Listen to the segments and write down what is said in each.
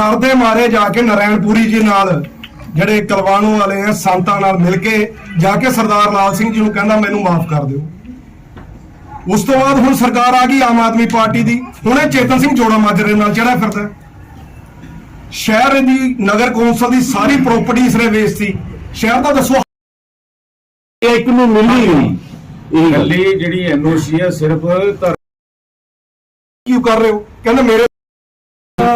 ਡਰਦੇ ਮਾਰੇ ਜਾ ਕੇ ਨਰਾਇਣਪੁਰੀ ਜੀ ਨਾਲ ਜਿਹੜੇ ਕਲਵਾਣੂ ਵਾਲੇ ਆ ਸੰਤਾਂ ਨਾਲ ਮਿਲ ਕੇ ਜਾ ਕੇ ਸਰਦਾਰ ਲਾਲ ਸਿੰਘ ਜੀ ਨੂੰ ਕਹਿੰਦਾ ਮੈਨੂੰ ਮਾਫ ਕਰ ਦਿਓ। ਉਸ ਤੋਂ ਬਾਅਦ ਹੁਣ ਸਰਕਾਰ ਆ ਗਈ ਆਮ ਆਦਮੀ ਪਾਰਟੀ ਦੀ। ਹੁਣ ਇਹ ਚੇਤਨ ਸਿੰਘ ਜੋੜਾ ਮਾਜਰੇ ਨਾਲ ਚੜਾ ਫਿਰਦਾ। ਸ਼ਹਿਰ ਦੀ ਨਗਰ ਕੌਂਸਲ ਦੀ ਸਾਰੀ ਪ੍ਰਾਪਰਟੀ ਇਸਨੇ ਵੇਚਤੀ। ਸ਼ਹਿਰ ਦਾ ਦੱਸੋ। ਇੱਕ ਨੂੰ ਮਿਲੀ ਨਹੀਂ। ਇਹ ਗੱਲ ਜਿਹੜੀ ਐਨਓਸੀ ਹੈ ਸਿਰਫ ਧਰ ਕਿਉਂ ਕਰ ਰਹੇ ਹੋ? ਕਹਿੰਦਾ ਮੇਰੇ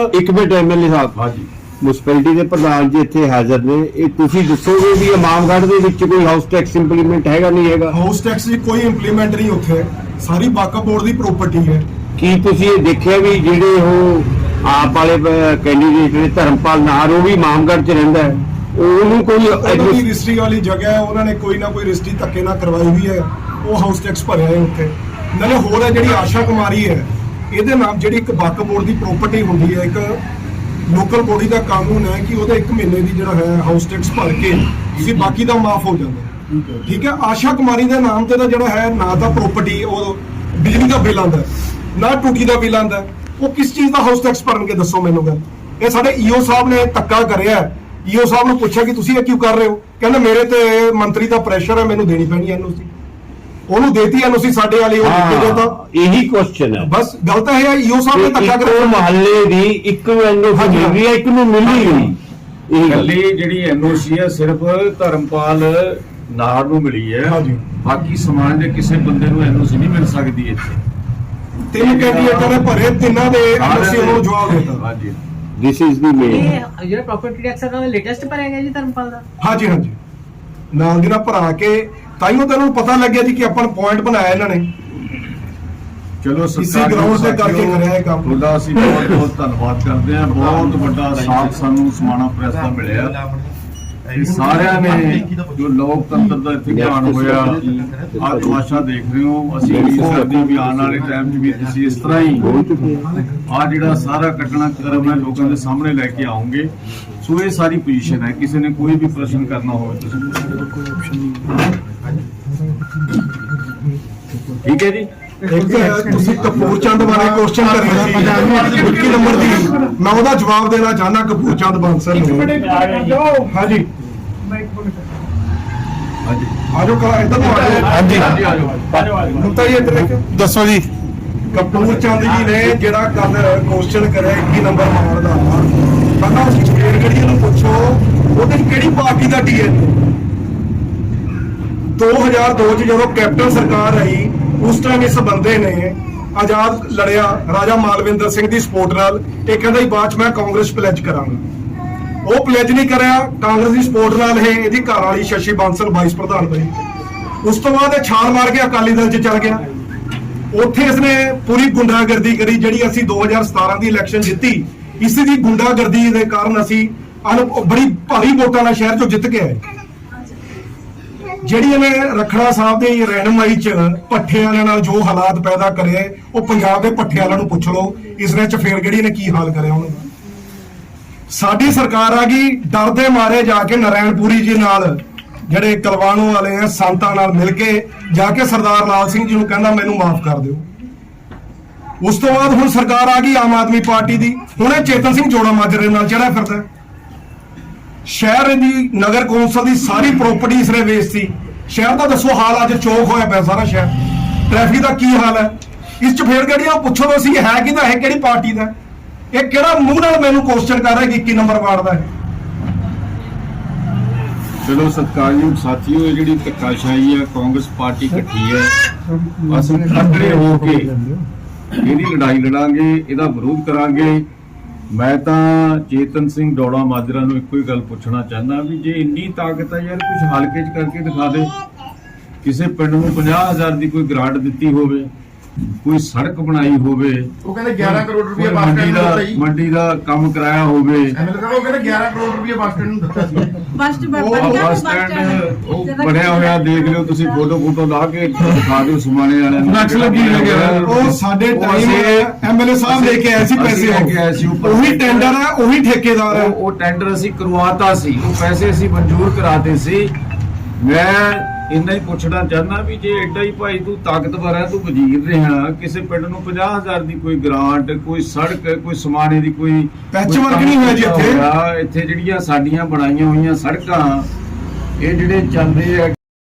ਇੱਕ ਮਿੰਟ ਐਮਐਲਏ ਸਾਹਿਬ। ਹਾਂਜੀ। ਮੁਨਸਪੈਲਿਟੀ ਦੇ ਪ੍ਰਧਾਨ ਜੀ ਇੱਥੇ ਹਾਜ਼ਰ ਨੇ। ਇਹ ਤੁਸੀਂ ਦੱਸੋਗੇ ਵੀ ਇਮਾਮਗੜ੍ਹ ਦੇ ਵਿੱਚ ਕੋਈ ਹਾਊਸ ਟੈਕਸ ਇੰਪਲੀਮੈਂਟ ਹੈਗਾ ਨਹੀਂ ਹੈਗਾ? ਹਾਊਸ ਟੈਕਸ ਦੀ ਕੋਈ ਇੰਪਲੀਮੈਂਟ ਨਹੀਂ ਉੱਥੇ। ਸਾਰੀ ਵਾਕਫ ਬੋਰਡ ਦੀ ਪ੍ਰਾਪਰਟੀ ਹੈ। ਕੀ ਤੁਸੀਂ ਇਹ ਦੇਖਿਆ ਵੀ ਜਿਹੜੇ ਉਹ ਆਪ ਵਾਲੇ ਕੈਂਡੀਡੇਟ ਨੇ ਧਰਮਪਾਲ ਨਾਹਰ ਉਹ ਵੀ ਇਮਾਮਗੜ੍ਹ ਚ ਰਹਿੰਦਾ ਹੈ? ਉਹਨੂੰ ਕੋਈ ਉਹਨਾਂ ਦੀ admis- ਰਜਿਸਟਰੀ ਵਾਲੀ ਜਗ੍ਹਾ ਹੈ। ਉਹਨਾਂ ਨੇ ਕੋਈ ਨਾ ਕੋਈ ਰਜਿਸਟਰੀ ਧੱਕੇ ਨਾਲ ਕਰਵਾਈ ਹੋਈ ਹੈ। ਉਹ ਹਾਊਸ ਟੈਕਸ ਭਰਿਆ ਹੈ ਉੱਥੇ। ਨਾਲੇ ਹੋਰ ਹੈ ਜਿਹੜੀ ਆਸ਼ਾ ਕੁਮਾਰੀ ਹੈ ਇਹਦੇ ਨਾਮ ਜਿਹੜੀ ਇੱਕ ਵਾਕਫ ਬੋਰਡ ਦੀ ਪ੍ਰਾਪਰਟੀ ਹੁੰਦੀ ਹੈ ਇੱਕ ਲੋਕਲ ਬੋਡੀ ਦਾ ਕਾਨੂੰਨ ਹੈ ਕਿ ਉਹਦੇ 1 ਮਹੀਨੇ ਦੀ ਜਿਹੜਾ ਹੈ ਹਾਊਸ ਟੈਕਸ ਭਰ ਕੇ ਤੁਸੀਂ ਬਾਕੀ ਦਾ ਮਾਫ ਹੋ ਜਾਂਦਾ। ਠੀਕ ਹੈ। ਆਸ਼ਾ ਕੁਮਾਰੀ ਦੇ ਨਾਮ ਤੇ ਦਾ ਜਿਹੜਾ ਹੈ ਨਾ ਤਾਂ ਪ੍ਰਾਪਰਟੀ ਉਹ ਬਿਜਲੀ ਦਾ ਬਿੱਲ ਆਂਦਾ ਨਾ ਟੂਟੀ ਦਾ ਬਿੱਲ ਆਂਦਾ ਉਹ ਕਿਸ ਚੀਜ਼ ਦਾ ਹਾਊਸ ਟੈਕਸ ਭਰਨਗੇ ਦੱਸੋ ਮੈਨੂੰ ਗੱਲ। ਇਹ ਸਾਡੇ ਈਓ ਸਾਹਿਬ ਨੇ ਧੱਕਾ ਕਰਿਆ ਈਓ ਸਾਹਿਬ ਨੂੰ ਪੁੱਛਿਆ ਕਿ ਤੁਸੀਂ ਇਹ ਕਿਉਂ ਕਰ ਰਹੇ ਹੋ? ਕਹਿੰਦਾ ਮੇਰੇ ਤੇ ਮੰਤਰੀ ਦਾ ਪ੍ਰੈਸ਼ਰ ਹੈ ਮੈਨੂੰ ਦੇਣੀ ਪੈਣੀ ਐਨਓਸੀ ਉਹਨੂੰ ਦੇਤੀ ਐਨਓਸੀ ਸਾਡੇ ਵਾਲੀ ਉਹ ਦਿੱਤੇ ਹਾਂ ਦੇਤਾ ਇਹੀ ਕੁਐਸਚਨ ਹੈ। ਬਸ ਗੱਲ ਤਾਂ ਇਹ ਹੈ ਈਓ ਸਾਹਿਬ ਨੇ ਧੱਕਾ ਕਰਿਆ ਮਹੱਲੇ ਦੀ ਇੱਕ ਐਨਓਸੀ ਮਿਲ ਰਹੀ ਹੈ ਇੱਕ ਨੂੰ ਮਿਲੀ ਨਹੀਂ ਇਹ ਗੱਲ। ਜਿਹੜੀ ਐਨਓਸੀ ਹੈ ਸਿਰਫ ਧਰਮਪਾਲ ਨਾਹਰ ਨੂੰ ਮਿਲੀ ਹੈ। ਹਾਂਜੀ। ਬਾਕੀ ਸਮਾਜ ਦੇ ਕਿਸੇ ਬੰਦੇ ਨੂੰ ਐਨਓਸੀ ਨਹੀਂ ਮਿਲ ਸਕਦੀ ਇੱਥੇ। ਤਿੰਨ ਕੈਂਡੀਡੇਟਾਂ ਨੇ ਭਰੇ ਤਿੰਨਾਂ ਦੇ ਐਨਓਸੀ ਨੂੰ ਜਵਾਬ ਦਿੱਤਾ। ਹਾਂਜੀ। ਦਿਸ ਇਜ਼ ਦੀ ਮੇਨ ਇਹ ਜਿਹੜਾ ਪ੍ਰਾਪਰਟੀ ਟੈਕਸ ਦਾ ਲੇਟੈਸਟ ਭਰਿਆ ਗਿਆ ਜੀ ਧਰਮਪਾਲ ਦਾ? ਹਾਂਜੀ ਹਾਂਜੀ। ਨਾਲ ਦੀ ਨਾਲ ਭਰਾ ਕੇ ਤਾਈਓ ਤਾਂ ਇਹਨਾਂ ਨੂੰ ਪਤਾ ਲੱਗਿਆ ਜੀ ਕਿ ਆਪਾਂ ਨੂੰ ਪੁਆਇੰਟ ਬਣਾਇਆ ਇਹਨਾਂ ਨੇ। ਚਲੋ ਇਸੇ ਸਰਕਾਰੀ ground ਤੇ ਕਰਕੇ ਕਰਿਆ ਇਹ ਕੰਮ। ਤੁਹਾਡਾ ਅਸੀਂ ਬਹੁਤ ਬਹੁਤ ਧੰਨਵਾਦ ਕਰਦੇ ਹਾਂ। ਬਹੁਤ ਵੱਡਾ ਸਾਥ ਸਾਨੂੰ ਸਮਾਣਾ ਪ੍ਰੈਸ ਦਾ ਮਿਲਿਆ। ਇਹ ਸਾਰਿਆਂ ਨੇ ਜੋ ਲੋਕਤੰਤਰ ਦਾ ਇੱਥੇ ਗਿਆਨ ਹੋਇਆ ਆ ਤਮਾਸ਼ਾ ਦੇਖ ਰਹੇ ਹੋ। ਅਸੀਂ ਕਰਦੇ ਹਾਂ ਵੀ ਆਉਣ ਵਾਲੇ ਟਾਈਮ 'ਚ ਵੀ ਤੁਸੀਂ ਇਸ ਤਰ੍ਹਾਂ ਹੀ ਆ ਜਿਹੜਾ ਸਾਰਾ ਕੱਟਣਾ ਕਰਮ ਹੈ ਲੋਕਾਂ ਦੇ ਸਾਹਮਣੇ ਲੈ ਕੇ ਆਉਂਗੇ। ਸੋ ਇਹ ਸਾਰੀ ਪੋਜੀਸ਼ਨ ਹੈ। ਕਿਸੇ ਨੇ ਕੋਈ ਵੀ ਪ੍ਰਸ਼ਨ ਕਰਨਾ ਹੋਵੇ ਤੁਸੀਂ। ਠੀਕ ਹੈ ਜੀ? ਇੱਕ ਤੁਸੀਂ ਕਪੂਰ ਚੰਦ ਬਾਰੇ ਕੁਐਸਚਨ ਕਰਿਆ ਸੀ 21 ਨੰਬਰ ਦੀ। ਮੈਂ ਉਹਦਾ ਜਵਾਬ ਦੇਣਾ ਚਾਹਨਾ ਕਪੂਰ ਚੰਦ ਬਾਂਸਲ ਨੂੰ। ਹਾਂਜੀ। ਹਾਂਜੀ। ਆਜੋ ਕਰਾ ਇੱਧਰ ਨੂੰ ਆਜੋ। ਹਾਂਜੀ। ਹਾਂਜੀ ਆ ਜਾਓ ਹੁਣ ਤਾਂ ਜੀ ਇੱਧਰ ਦੇਖੋ ਦੱਸੋ ਜੀ। ਕਪੂਰ ਚੰਦ ਜੀ ਨੇ ਜਿਹੜਾ ਕੱਲ ਕੁਐਸਚਨ ਕਰਿਆ 21 ਨੰਬਰ ਮਾਰ ਦਾ। ਕਹਿੰਦਾ ਉਸ ਸਟੇਟ ਕਿਹੜੀ ਨੂੰ ਪੁੱਛੋ। ਉਹਦੇ ਕਿਹੜੀ ਪਾਰਟੀ ਦਾ ਡੀਐਨ 2002 ਚ ਜਦੋਂ ਕੈਪਟਨ ਸਰਕਾਰ ਰਹੀ ਉਸ ਟਾਈਮ ਇਸ ਬੰਦੇ ਨੇ ਆਜ਼ਾਦ ਲੜਿਆ ਰਾਜਾ ਮਾਲਵਿੰਦਰ ਸਿੰਘ ਦੀ ਸਪੋਰਟ ਨਾਲ ਇਹ ਕਹਿੰਦਾ ਹੀ ਬਾਅਦ ਮੈਂ ਕਾਂਗਰਸ ਪਲੇਜ ਕਰਾਂਗਾ। ਉਹ ਪਲੇਜ ਨਹੀਂ ਕਰਿਆ, ਕਾਂਗਰਸ ਦੀ ਸਪੋਰਟ ਨਾਲ ਇਹ ਇਹਦੀ ਘਰ ਵਾਲੀ ਸ਼ਸ਼ੀ ਬਾਂਸਲ ਵਾਈਸ ਪ੍ਰਧਾਨ ਬਣੀ। ਉਸ ਤੋਂ ਬਾਅਦ ਇਹ ਛਾਲ ਮਾਰ ਕੇ ਅਕਾਲੀ ਦਲ ਚ ਚਲ ਗਿਆ। ਉੱਥੇ ਇਸਨੇ ਪੂਰੀ ਗੁੰਡਾਗਰਦੀ ਕਰੀ, ਜਿਹੜੀ ਅਸੀਂ 2017 ਦੀ ਇਲੈਕਸ਼ਨ ਜਿੱਤੀ ਇਸੇ ਦੀ ਗੁੰਡਾਗਰਦੀ ਦੇ ਕਾਰਨ ਅਸੀਂ ਅਨ- ਬੜੀ ਭਾਰੀ ਵੋਟਾਂ ਨਾਲ ਸ਼ਹਿਰ ਚੋਂ ਜਿੱਤ ਕੇ ਆਏ। ਜਿਹੜੀ ਇਹਨੇ ਰਖੜਾ ਸਾਹਿਬ ਦੀ ਰਹਿਨਮਾਈ ਚ ਪੱਠੇ ਵਾਲਿਆਂ ਨਾਲ ਜੋ ਹਾਲਾਤ ਪੈਦਾ ਕਰੇ, ਉਹ ਪੰਜਾਬ ਦੇ ਪੱਠੇ ਵਾਲਿਆਂ ਨੂੰ ਪੁੱਛ ਲਓ ਇਸਨੇ ਚਫੇਰਗੜੀ ਇਹਨੇ ਕੀ ਹਾਲ ਕਰਿਆ ਉਹਨਾਂ। ਦਾ ਸਾਡੀ ਸਰਕਾਰ ਆ ਗਈ, ਡਰਦੇ ਮਾਰੇ ਜਾ ਕੇ ਨਰਾਇਣਪੁਰੀ ਜੀ ਨਾਲ, ਜਿਹੜੇ ਕਲਵਾਣੋ ਵਾਲੇ ਆ, ਸੰਤਾਂ ਨਾਲ ਮਿਲ ਕੇ ਜਾ ਕੇ ਸਰਦਾਰ ਲਾਲ ਸਿੰਘ ਜੀ ਨੂੰ ਕਹਿੰਦਾ, ਮੈਨੂੰ ਮਾਫ ਕਰ ਦਿਓ। ਉਸ ਤੋਂ ਬਾਅਦ ਹੁਣ ਸਰਕਾਰ ਆ ਗਈ ਆਮ ਆਦਮੀ ਪਾਰਟੀ ਦੀ। ਹੁਣ ਇਹ ਚੇਤਨ ਸਿੰਘ ਜੋੜਾ ਮਾਜਰੇ ਨਾਲ ਚੜਾ ਫਿਰਦਾ। ਸ਼ਹਿਰ ਦੀ ਨਗਰ ਕੌਂਸਲ ਦੀ ਸਾਰੀ ਪ੍ਰਾਪਰਟੀ ਇਸਨੇ ਵੇਚਤੀ। ਸ਼ਹਿਰ ਦਾ ਦੱਸੋ ਹਾਲ ਅੱਜ ਚੌਕ ਹੋਇਆ ਪਿਆ ਸਾਰਾ ਸ਼ਹਿਰ। ਟ੍ਰੈਫਿਕ ਦਾ ਕੀ ਹਾਲ ਹੈ? ਇਸ ਚ ਫੇਰ ਗੱਡੀਆਂ ਪੁੱਛੋ ਤਾਂ ਸੀ ਹੈ ਕਿਹਦਾ ਹੈ ਕਿਹੜੀ ਪਾਰਟੀ ਦਾ? ਇਹ ਕਿਹੜਾ ਮੂੰਹ ਨਾਲ ਮੈਨੂੰ ਕੁਐਸਚਨ ਕਰ ਰਿਹਾ ਕਿ 21 ਨੰਬਰ ਵਾਰਡ ਦਾ ਹੈ ਚਲੋ ਸਤਿਕਾਰਯੋਗ ਸਾਥੀਓ, ਇਹ ਜਿਹੜੀ ਧੱਕਾਸ਼ਾਹੀ ਹੈ, ਕਾਂਗਰਸ ਪਾਰਟੀ ਇਕੱਠੀ ਹੈ। ਅਸੀਂ ਇਕੱਠੇ ਹੋ ਕੇ ਇਹਦੀ ਲੜਾਈ ਲੜਾਂਗੇ, ਇਹਦਾ ਵਿਰੋਧ ਕਰਾਂਗੇ। ਮੈਂ ਤਾਂ ਚੇਤਨ ਸਿੰਘ ਡੋੜਾ ਮਾਜਰਾ ਨੂੰ ਇੱਕੋ ਹੀ ਗੱਲ ਪੁੱਛਣਾ ਚਾਹੁੰਦਾ ਵੀ ਜੇ ਇੰਨੀ ਤਾਕਤ ਹੈ ਯਾਰ ਕੁਝ ਹਲਕੇ 'ਚ ਕਰਕੇ ਦਿਖਾ ਦੇ। ਕਿਸੇ ਪਿੰਡ ਨੂੰ 50000 ਦੀ ਕੋਈ ਗ੍ਰਾਂਟ ਦਿੱਤੀ ਹੋਵੇ ਕੋਈ ਸੜਕ ਬਣਾਈ ਹੋਵੇ ਉਹ ਕਹਿੰਦੇ 11 ਕਰੋੜ ਰੁਪਏ ਬੱਸ ਸਟੈਂਡ ਨੂੰ ਦਿੱਤਾ ਜੀ। ਮੰਡੀ ਦਾ ਕੰਮ ਕਰਾਇਆ ਹੋਵੇ। ਐਮਐਲਏ ਸਾਹਿਬ ਉਹ ਕਹਿੰਦੇ 11 ਕਰੋੜ ਰੁਪਏ ਬੱਸ ਸਟੈਂਡ ਨੂੰ ਦਿੱਤਾ ਸੀ। ਬਸ ਸਟੈਂਡ ਉਹ ਬਣਿਆ ਹੋਇਆ ਦੇਖ ਲਿਓ ਤੁਸੀਂ ਫੋਟੋ ਫੋਟੋ ਲਾ ਕੇ ਦਿਖਾ ਦਿਓ ਸਮਾਣੇ ਵਾਲਿਆਂ ਨੂੰ। ਨਕਸ਼ ਲੱਗੀ ਹੋਈ ਹੈ। ਉਹ ਸਾਡੇ ਟਾਈਮ ਐਮਐਲਏ ਸਾਹਿਬ ਲੈ ਕੇ ਆਏ ਸੀ ਪੈਸੇ ਲੈ ਕੇ ਆਏ ਸੀ। ਉਹੀ ਟੈਂਡਰ ਹੈ ਉਹੀ ਠੇਕੇਦਾਰ ਹੈ। ਉਹ ਟੈਂਡਰ ਅਸੀਂ ਕਰਵਾਤਾ ਸੀ। ਉਹ ਪੈਸੇ ਅਸੀਂ ਮਨਜ਼ੂਰ ਕਰਾਤੇ ਸੀ। ਮੈਂ ਇੰਨਾ ਹੀ ਪੁੱਛਣਾ ਚਾਹੁੰਦਾ ਵੀ ਜੇ ਐਡਾ ਹੀ ਭਾਈ ਤੂੰ ਤਾਕਤਵਰ ਹੈ ਤੂੰ ਵਜ਼ੀਰ ਰਿਹਾ ਕਿਸੇ ਪਿੰਡ ਨੂੰ 50000 ਦੀ ਕੋਈ ਗ੍ਰਾਂਟ ਕੋਈ ਸੜਕ ਕੋਈ ਸਮਾਨੇ ਦੀ ਕੋਈ ਕੰਮ ਨਹੀਂ ਹੋਇਆ ਜੀ ਇੱਥੇ। ਇੱਥੇ ਜਿਹੜੀਆਂ ਸਾਡੀਆਂ ਬਣਾਈਆਂ ਹੋਈਆਂ ਸੜਕਾਂ ਇਹ ਜਿਹੜੇ ਚੱਲਦੇ ਆ